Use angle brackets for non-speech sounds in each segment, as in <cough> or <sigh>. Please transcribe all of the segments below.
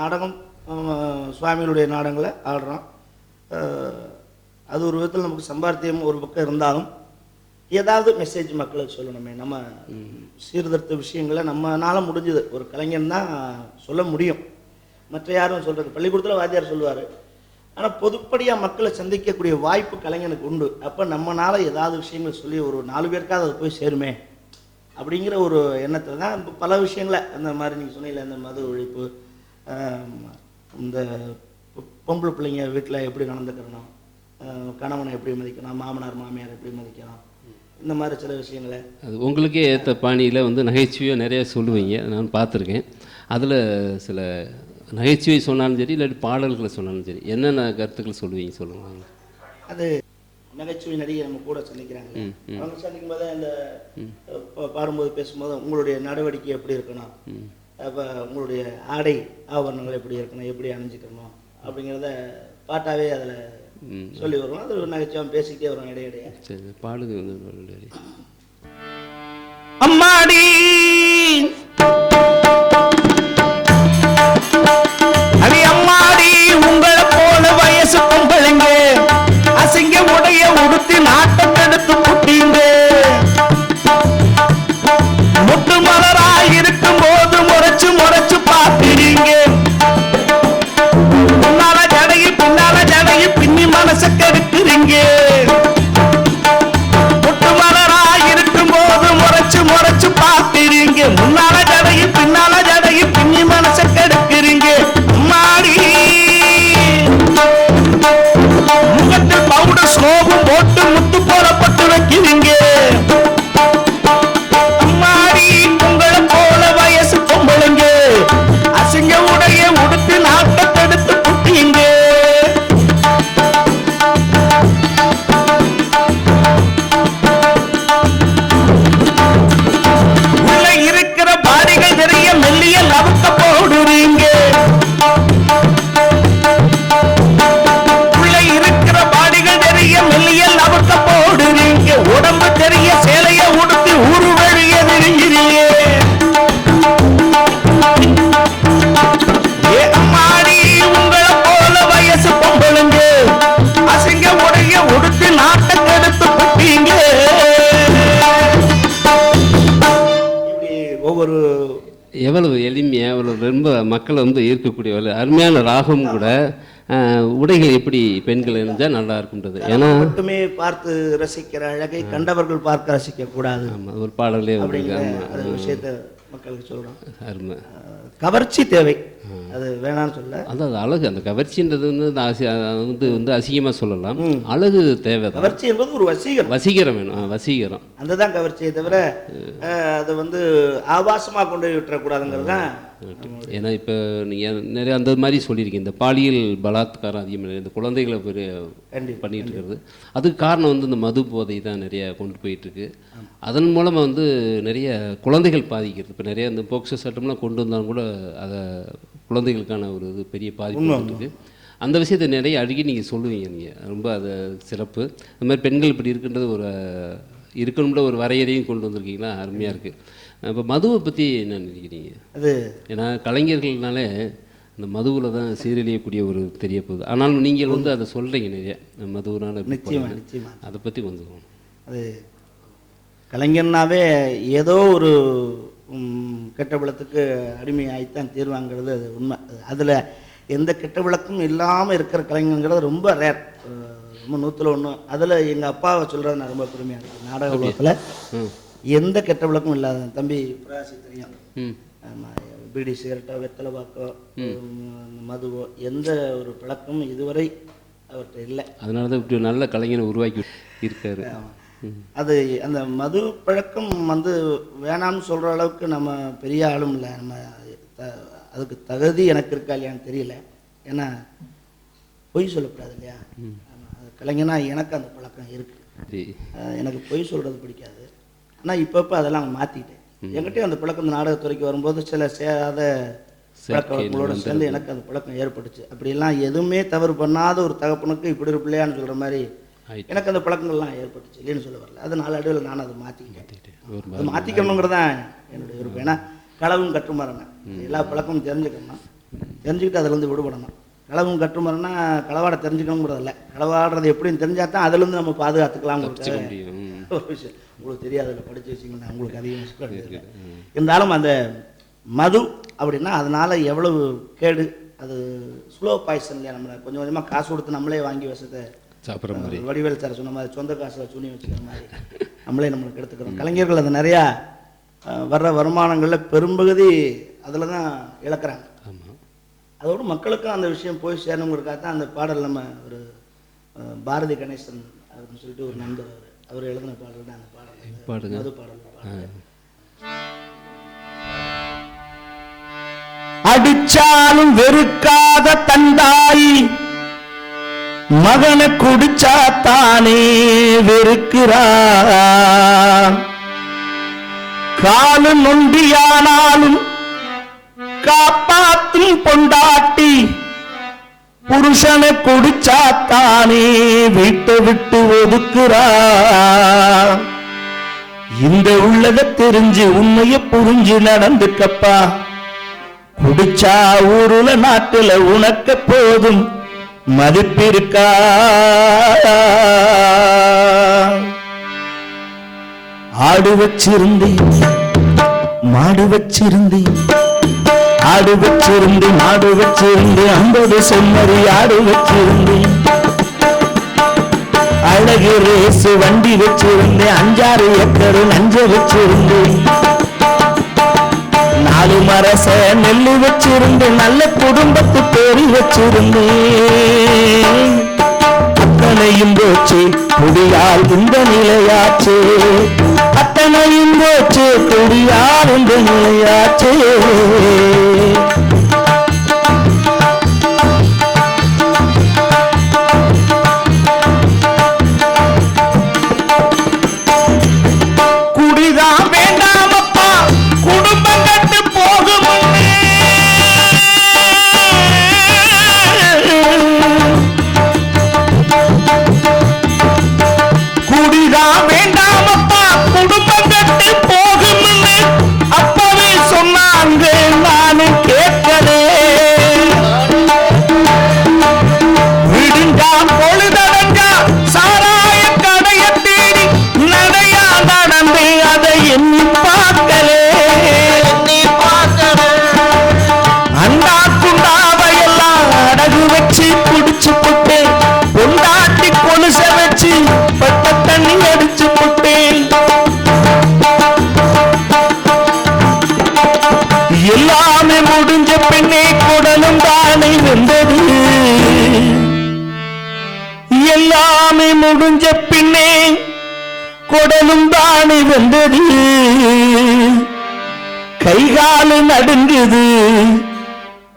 நாடகம் சுவாமிகளுடைய நாடகங்களை ஆடுறோம். அது ஒரு விதத்தில் நமக்கு சம்பாத்தியம் ஒரு பக்கம் இருந்தாலும் ஏதாவது மெசேஜ் மக்களுக்கு சொல்லணுமே. நம்ம சீர்திருத்த விஷயங்களை நம்மனால முடிஞ்சது. ஒரு கலைஞன் தான் சொல்ல முடியும். மற்ற யாரும் சொல்றது. பள்ளிக்கூடத்தில் வாத்தியார் சொல்லுவார். ஆனால் பொதுப்படியாக மக்களை சந்திக்கக்கூடிய வாய்ப்பு கலைஞனுக்கு உண்டு. அப்போ நம்மனால ஏதாவது விஷயங்கள் சொல்லி ஒரு நாலு பேருக்காவது அது போய் சேருமே. அப்படிங்கிற ஒரு எண்ணத்தில் தான் இப்ப பல விஷயங்களை. அந்த மாதிரி நீங்கள் சொன்னீங்களே இந்த மது ஒழிப்பு இந்த பொம்பளை பிள்ளைங்க வீட்டில் எப்படி நடந்துக்கிறணும் கணவனை எப்படி மதிக்கணும் மாமனார் மாமியார் எப்படி மதிக்கணும் இந்த மாதிரி சில விஷயங்களை. அது உங்களுக்கே ஏற்ற பாணியில் வந்து நகைச்சுவையாக நிறைய சொல்லுவீங்க. நான் பார்த்துருக்கேன். அதில் சில நகைச்சுவை சொன்னாலும் சரி இல்லாட்டி பாடல்களை சொன்னாலும் சரி என்னென்ன கருத்துக்கள் சொல்லுவீங்க சொல்லுங்க அது நகைச்சுவை நடிகை நம்ம கூட சந்திக்கிறாங்க. அவங்க சந்திக்கும் போது அந்த பாடும்போது பேசும்போது உங்களுடைய நடவடிக்கை எப்படி இருக்கணும்? அப்போ உங்களுடைய ஆடை ஆபரணங்கள் எப்படி இருக்கணும் எப்படி அணிஞ்சுக்கணும் அப்படிங்கிறத பாட்டாவே அதில் சொல்லி வருவோம். அது ஒரு பேசிக்கிட்டே வரும் இடையிடையே. சரி பாடுங்க வந்து. அம்மாடி! அடி அம்மாடி உங்களை போல வயசு பொம்பளைங்க அசிங்க உடைய உடுத்தி ரொம்ப மக்களை வந்து ஈர்க்கக்கூடிய ஒரு அருமையான ராகம் கூட உடைகள் எப்படி பெண்கள் இருந்தால் நல்லா இருக்குன்றது ஏன்னா மட்டுமே பார்த்து ரசிக்கிற அழகை கண்டவர்கள் பார்க்க ரசிக்க கூடாது. ஆமாம் ஒரு பாடலே அப்படிங்கிற விஷயத்த மக்களுக்கு சொல்றோம். அருமை. கவர்ச்சி தேவை. அது வேணாம்னு சொல்ல. அதாவது அழகு. அந்த கவர்ச்சின்றது வந்து அந்த அசி வந்து வந்து அசிங்கமாக சொல்லலாம். அழகு தேவை தான் கவர்ச்சி என்பது ஒரு வசீகரம். வசீகரம் வேணும். வசீகரம். அதுதான் கவர்ச்சியை தவிர அதை வந்து ஆபாசமா கொண்டு போய் விட்டுறக்கூடாதுங்கிறது தான் ஏன்னா இப்போ நீங்கள் நிறைய அந்த மாதிரி சொல்லியிருக்கீங்க. இந்த பாலியல் பலாத்காரம் அதிகமாக இந்த குழந்தைகளை பெரிய பண்ணிட்டு இருக்கிறது அதுக்கு காரணம் வந்து இந்த மது போதை தான் நிறைய கொண்டு போயிட்டு இருக்கு அதன் மூலமாக வந்து நிறைய குழந்தைகள் பாதிக்கிறது. இப்போ நிறைய இந்த போக்சோ சட்டம்லாம் கொண்டு வந்தாலும் கூட அதை குழந்தைகளுக்கான ஒரு இது பெரிய பாதிப்பு வந்துட்டு இருக்கு. அந்த விஷயத்தை நிறைய அடிக்கடி நீங்கள் சொல்லுவீங்க நீங்கள் ரொம்ப அது சிறப்பு. இந்த மாதிரி பெண்கள் இப்படி இருக்கின்றது ஒரு இருக்கணும்ல ஒரு வரையறையும் கொண்டு வந்திருக்கீங்களா? அருமையாக இருக்குது இப்போ மதுவை பற்றி என்ன நினைக்கிறீங்க? அது ஏன்னா கலைஞர்கள்னாலே இந்த மதுவில் தான் சீரழியக்கூடிய ஒரு தெரிய போகுது ஆனாலும் நீங்கள் வந்து அதை சொல்கிறீங்க நிறைய. மதுவினால இப்படி நிச்சயமா போகுது. நிச்சயமா. அதை பற்றி கொஞ்சம் அது கலைஞர்னாவே ஏதோ ஒரு கெட்ட விளத்துக்கு அடிமையாகித்தான் தீர்வாங்கிறது அது உண்மை. அதில் எந்த கெட்ட விளக்கும் இல்லாமல் இருக்கிற கலைஞங்கிறது ரொம்ப ரேர் ரொம்ப நூற்றில் ஒன்று அதில் எங்கள் அப்பாவை சொல்கிறது நான் ரொம்ப பெருமையாக இருக்கேன் நாடக உலகத்தில் எந்த கெட்ட விளக்கும் இல்லாத தம்பி பிரகாசி தெரியும். பீடி சிகரெட்டோ வெத்தலை பாக்கோ மதுவோ எந்த ஒரு பழக்கமும் இதுவரை அவர்கிட்ட இல்லை. அதனால தான் இப்படி நல்ல கலைஞரை உருவாக்கி இருக்காரு. அது அந்த மது பழக்கம் வந்து வேணாம்னு சொல்கிற அளவுக்கு நம்ம பெரிய ஆளும் இல்லை. நம்ம அதுக்கு தகுதி எனக்கு இருக்கா இல்லையான்னு தெரியல. ஏன்னா பொய் சொல்லக்கூடாது இல்லையா? கலைஞனா எனக்கு அந்த பழக்கம் இருக்குது சரி. எனக்கு பொய் சொல்கிறது பிடிக்காது. ஆனால் இப்பப்போ அதெல்லாம் மாற்றிக்கிட்டேன் என்கிட்டயும் அந்த பழக்கம் இந்த நாடகத்துறைக்கு வரும்போது சில சேராத பழக்க வழக்கங்களோட சேர்ந்து எனக்கு அந்த பழக்கம் ஏற்பட்டுச்சு. அப்படியெல்லாம் எதுவுமே தவறு பண்ணாத ஒரு தகப்பனுக்கு இப்படி ஒரு பிள்ளையான்னு சொல்கிற மாதிரி எனக்கு அந்த பழக்கங்கள்லாம் ஏற்பட்டுச்சு இல்லைன்னு சொல்ல வரல. அது நாளடைவில் நான் அதை மாற்றிக்கிட்டேன் அது மாற்றிக்கணுங்கிறது தான் என்னுடைய விருப்பம். ஏன்னா களவும் கற்றுமரங்க. எல்லா பழக்கமும் தெரிஞ்சுக்கணும் தெரிஞ்சுக்கிட்டு அதுலேருந்து விடுபடணும். களவும் கற்றுமரன்னா களவாட தெரிஞ்சுக்கணுங்கிறதில்ல. களவாடுறது எப்படின்னு தெரிஞ்சா தான் அதுலேருந்து நம்ம பாதுகாத்துக்கலாம். <laughs> ஒரு விஷயம். உங்களுக்கு தெரியாதுல்ல படிச்சு வச்சிங்கன்னா உங்களுக்கு அதிகம் இருந்தாலும் அந்த மது அப்படின்னா அதனால எவ்வளவு கேடு. அது ஸ்லோ பாய்சன் இல்லையா? நம்மளை கொஞ்சம் கொஞ்சமாக காசு கொடுத்து நம்மளே வாங்கி விஷத்தை சாப்பிட்ற மாதிரி. வடிவேல் சார் சொன்ன மாதிரி சொந்த காசில் துணி வச்சுக்கிற மாதிரி. நம்மளே நம்மளுக்கு எடுத்துக்கிறோம். கலைஞர்கள் அது நிறையா வர்ற வருமானங்களில் பெரும்பகுதி அதில் தான் இழக்கிறாங்க. ஆமாம் அதோடு மக்களுக்கும் அந்த விஷயம் போய் சேரணுங்கிறதுக்காக தான் அந்த பாடல் நம்ம ஒரு பாரதி கணேசன் அப்படின்னு சொல்லிட்டு ஒரு நண்பர் அவர். அவர் எழுதின பாடல் தான் அந்த பாடல். பாடுங்க. பாடல். பாடல். அடிச்சாலும் வெறுக்காத தந்தாய். மகனை குடிச்சா தானே வெறுக்கிறா காலு நொண்டியானாலும் காப்பாத்தும் பொண்டாட்டி புருஷனை குடிச்சா தானே வீட்டை விட்டு ஒதுக்குறா இந்த உள்ளத தெரிஞ்சு உண்மைய புரிஞ்சு நடந்துக்கப்பா. குடிச்சா ஊருல நாட்டுல உனக்க போதும். மதிப்பிருக்கா? ஆடு வச்சிருந்தேன் மாடு வச்சிருந்தேன் ஆடு வச்சிருந்தேன் மாடு வச்சிருந்தேன் ஐம்பது செம்மறி ஆடு வச்சிருந்தேன். அழகு ரேசு வண்டி வச்சிருந்தேன் அஞ்சாறு ஏக்கரு நஞ்ச வச்சிருந்தேன். நாலு மரச நெல்லு வச்சிருந்து நல்ல குடும்பத்து பேரு வச்சிருந்தேன் அத்தனையும் போச்சு முடியால் இந்த நிலையாச்சு. அத்தனையும் போச்சு துடியால் இந்த நிலையாச்சு. தானே வந்தது எல்லாமே முடிஞ்ச பின்னே குடலும் தானே வந்தது கைகாலு நடுங்குது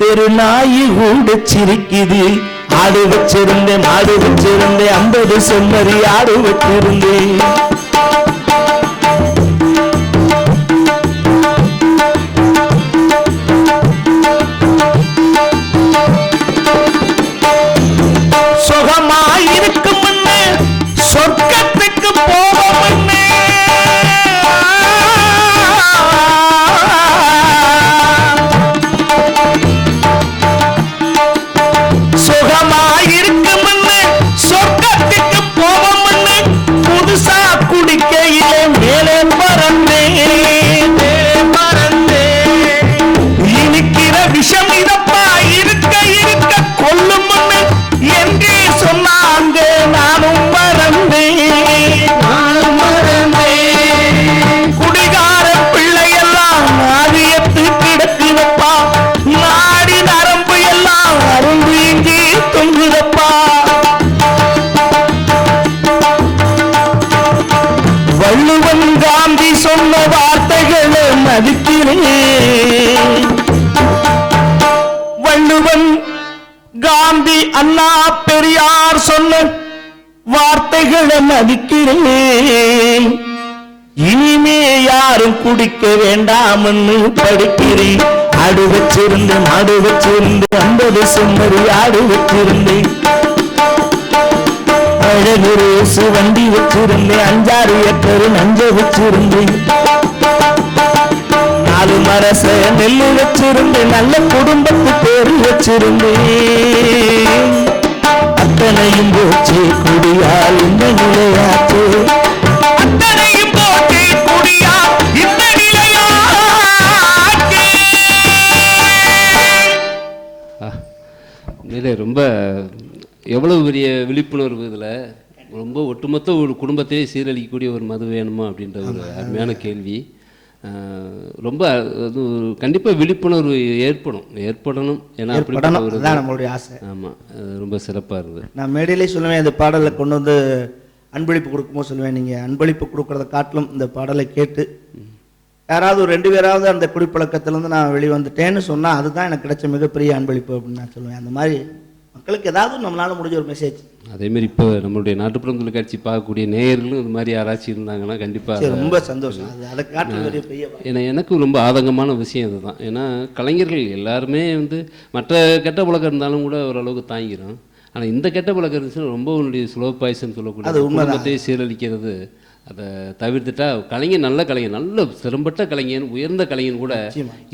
தெருநாயி கூட சிரிக்குது. ஆடு வச்சிருந்தேன் ஆடு வச்சிருந்தேன் ஐம்பது செம்மறி ஆடு வச்சிருந்தேன். வார்த்தைகளை மதிக்கிறே வள்ளுவன் காந்தி அண்ணா பெரியார் சொன்ன வார்த்தைகளை மதிக்கிறேன் இனிமே யாரும் குடிக்க வேண்டாம்னு படிக்கிறேன் ஆடு வச்சிருந்து மாடு வச்சிருந்து ஐம்பது செம்மறி ஆடு வச்சிருந்தேன் அழகு வண்டி வச்சிருந்தேன் அஞ்சாறு ஏக்கரு நஞ்ச வச்சிருந்தேன் மரச நெல்லு வச்சிருந்தேன் நல்ல குடும்பத்து பேரு வச்சிருந்தேன். அத்தனையும் போச்சு குடியால் இந்த நிலையாச்சு. உண்மையிலே ரொம்ப எவ்வளவு பெரிய விழிப்புணர்வு இதில்? ரொம்ப ஒட்டுமொத்த ஒரு குடும்பத்தையே சீரழிக்கக்கூடிய ஒரு மது வேணுமா அப்படின்ற ஒரு அருமையான கேள்வி. ரொம்ப அது கண்டிப்பாக விழிப்புணர்வு ஏற்படும். ஏற்படணும் ஏன்னா அதுதான் நம்மளுடைய ஆசை. ஆமாம் ரொம்ப சிறப்பாக இருந்தது. நான் மேடையிலே சொல்லுவேன் இந்த பாடலை கொண்டு வந்து அன்பளிப்பு கொடுக்கும்போது சொல்லுவேன் நீங்கள் அன்பளிப்பு கொடுக்கறத காட்டிலும் இந்த பாடலை கேட்டு யாராவது ஒரு ரெண்டு பேராவது அந்த குடிப்பழக்கத்திலேருந்து நான் வெளிவந்துட்டேன்னு சொன்னால் அதுதான் எனக்கு கிடைச்ச மிகப்பெரிய அன்பளிப்பு அப்படின்னு நான் சொல்லுவேன். அந்த மாதிரி மக்களுக்கு ஏதாவது நம்மளால முடிஞ்ச ஒரு மெசேஜ் அதேமாரி இப்போ நம்மளுடைய நாட்டுப்புறம் தொலைக்காட்சி பார்க்கக்கூடிய நேயர்களும் இது மாதிரி யாராச்சும் இருந்தாங்கன்னா கண்டிப்பாக ரொம்ப சந்தோஷம். அது அதை காட்டில் பெரிய ஏன்னா எனக்கும் ரொம்ப ஆதங்கமான விஷயம் இதுதான் ஏன்னா கலைஞர்கள் எல்லாருமே வந்து மற்ற கெட்ட பழக்கம் இருந்தாலும் கூட ஓரளவுக்கு தாங்கிடும் ஆனால் இந்த கெட்ட பழக்கம் இருந்துச்சுன்னா ரொம்ப உன்னுடைய ஸ்லோ பாய்சன் சொல்லக்கூடிய. குடும்பத்தையே சீரழிக்கிறது அதை தவிர்த்துட்டா கலைஞர் நல்ல கலைஞர் நல்ல திறம்பட்ட கலைஞன் உயர்ந்த கலைஞன் கூட.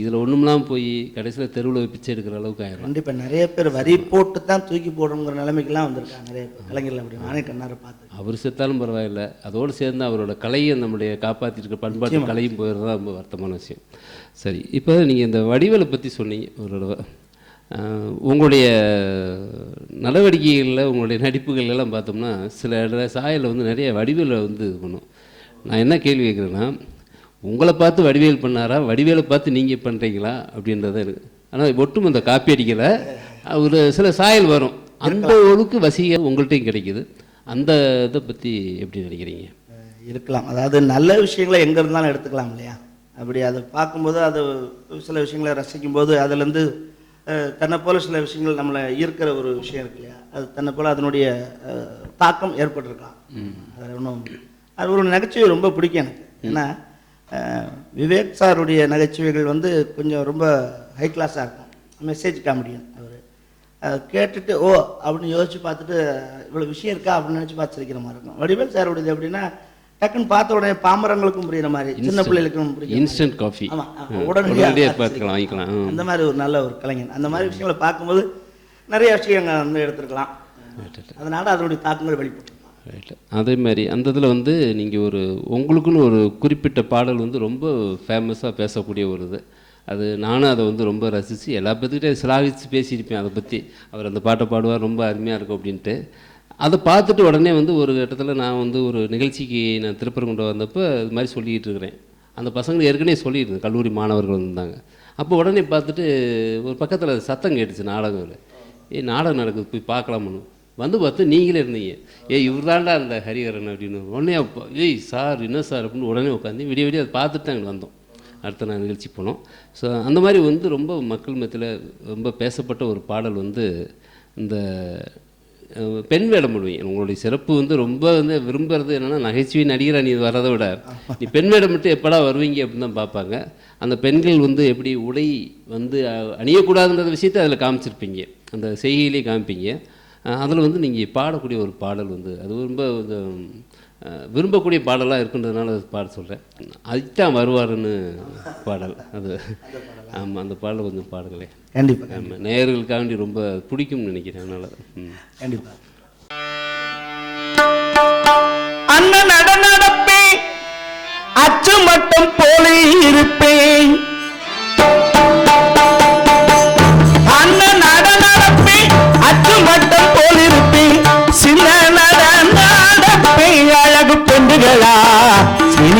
இதில் ஒன்றும்லாம் போய் கடைசியில் தெருவில் பிச்சை எடுக்கிற அளவுக்கு ஆயிரும். கண்டிப்பாக நிறைய பேர் வரி போட்டு தான் தூக்கி போடணுங்கிற நிலைமைக்கெல்லாம் வந்திருக்காங்க நிறைய கலைஞர்கள் அப்படி. நானே கண்ணார பார்த்து அவர் செத்தாலும் பரவாயில்ல. அதோடு சேர்ந்து அவரோட கலையை நம்முடைய காப்பாற்றிருக்க பண்பாட்டு கலையும் போயிடுறது தான் ரொம்ப வருத்தமான விஷயம். சரி இப்போ நீங்கள் இந்த வடிவேலை பற்றி சொன்னீங்க. ஒரு உங்களுடைய நடவடிக்கைகளில் உங்களுடைய நடிப்புகள் எல்லாம் பார்த்தோம்னா சில சாயலில் வந்து நிறைய வடிவேலை வந்து இது பண்ணும். நான் என்ன கேள்வி கேட்குறேன்னா உங்களை பார்த்து வடிவேல் பண்ணாரா? வடிவேலை பார்த்து நீங்கள் பண்ணுறீங்களா அப்படின்றத எனக்கு ஆனால் ஒட்டும் அந்த காப்பி அடிக்கலை. ஒரு சில சாயல் வரும். அந்த ஒழுக்கு வசிய உங்கள்கிட்டையும் கிடைக்குது. அந்த இதை பற்றி எப்படி நினைக்கிறீங்க? இருக்கலாம். அதாவது நல்ல விஷயங்களை எங்கே இருந்தாலும் எடுத்துக்கலாம் இல்லையா? அப்படி அதை பார்க்கும்போது அது சில விஷயங்களை ரசிக்கும்போது அதுலேருந்து தன்னை போல சில விஷயங்கள் நம்மளை ஈர்க்கிற ஒரு விஷயம் இருக்கு இல்லையா? அது தன்னை போல அதனுடைய தாக்கம் ஏற்பட்டிருக்கலாம். அதில் ஒன்றும் அது ஒரு நகைச்சுவை ரொம்ப பிடிக்கும் எனக்கு. ஏன்னா விவேக் சாருடைய நகைச்சுவைகள் வந்து கொஞ்சம் ரொம்ப ஹை கிளாஸாக இருக்கும். மெசேஜ் காமெடியன் அவர். கேட்டுட்டு ஓ! அப்படின்னு யோசிச்சு பார்த்துட்டு இவ்வளோ விஷயம் இருக்கா? அப்படின்னு நினச்சி பார்த்து சிரிக்கிற மாதிரி இருக்கும். வடிவேல் சாருடையது எப்படின்னா டக்குன்னு பார்த்த உடனே பாமரங்களுக்கும் புரியுற மாதிரி சின்ன பிள்ளைகளுக்கும் புரியும் இன்ஸ்டன்ட் காஃபி ஆமா ஆமா, உடனடியாக வாங்கிக்கலாம். அந்த மாதிரி ஒரு நல்ல ஒரு கலைஞன். அந்த மாதிரி விஷயங்களை பார்க்கும்போது நிறைய விஷயங்கள் வந்து எடுத்துருக்கலாம். அதனால அதனுடைய தாக்கங்கள் ரைட் அதே மாதிரி அந்த இதில் வந்து நீங்கள் ஒரு உங்களுக்குன்னு ஒரு குறிப்பிட்ட பாடல் வந்து ரொம்ப ஃபேமஸாக பேசக்கூடிய ஒரு இது. அது நானும் அதை வந்து ரொம்ப ரசித்து எல்லா பேர்த்துக்கிட்டே சிலாகிச்சு பேசியிருப்பேன். அதை பற்றி அவர் அந்த பாட்டை பாடுவார் ரொம்ப அருமையாக இருக்கும் அப்படின்ட்டு. அதை பார்த்துட்டு உடனே வந்து ஒரு கட்டத்தில் நான் வந்து ஒரு நிகழ்ச்சிக்கு நான் திருப்பரங்குன்றம் வந்தப்போ இது மாதிரி சொல்லிக்கிட்டு இருக்கிறேன். அந்த பசங்க ஏற்கனவே சொல்லியிருந்தேன் கல்லூரி மாணவர்கள் வந்திருந்தாங்க அப்போ உடனே பார்த்துட்டு ஒரு பக்கத்தில் சத்தம் கேட்டுச்சு நாடகம் ஏய் நாடகம் நடக்குது போய் பார்க்கலாம்னு. வந்து பார்த்து நீங்களே இருந்தீங்க. ஏய் இவர் தாண்டா அந்த ஹரிஹரன் அப்படின்னு. உடனே அப்போ ஏய் சார் என்ன சார் அப்படின்னு உடனே உட்காந்து விடிய விடிய அதை பார்த்துட்டு அங்கே வந்தோம். அடுத்த நாள் நிகழ்ச்சி போனோம். ஸோ அந்த மாதிரி வந்து ரொம்ப மக்கள் மத்தியில் ரொம்ப பேசப்பட்ட ஒரு பாடல் வந்து இந்த பெண் வேடம் போடுவீங்க. உங்களுடைய சிறப்பு வந்து ரொம்ப வந்து விரும்புறது என்னென்னா நகைச்சுவை நடிகரா நீ வரதை விட நீ பெண் வேடம் மட்டும் எப்படா வருவீங்க அப்படின்னு தான் பார்ப்பாங்க. அந்த பெண்கள் வந்து எப்படி உடை வந்து அணியக்கூடாதுன்ற விஷயத்தை அதில் காமிச்சிருப்பீங்க. அந்த செய்கையிலே காமிப்பீங்க. அதில் வந்து நீங்கள் பாடக்கூடிய ஒரு பாடல் வந்து அது ரொம்ப விரும்பக்கூடிய பாடலாக இருக்குன்றதுனால அது பாட சொல்கிறேன் அதுதான் வருவாருன்னு பாடல். அது ஆமாம் அந்த பாடல் கொஞ்சம் பாடுங்களேன். கண்டிப்பாக ஆமாம் நேயர்களுக்காண்டி ரொம்ப பிடிக்கும்னு நினைக்கிறேன் அதனால். கண்டிப்பாக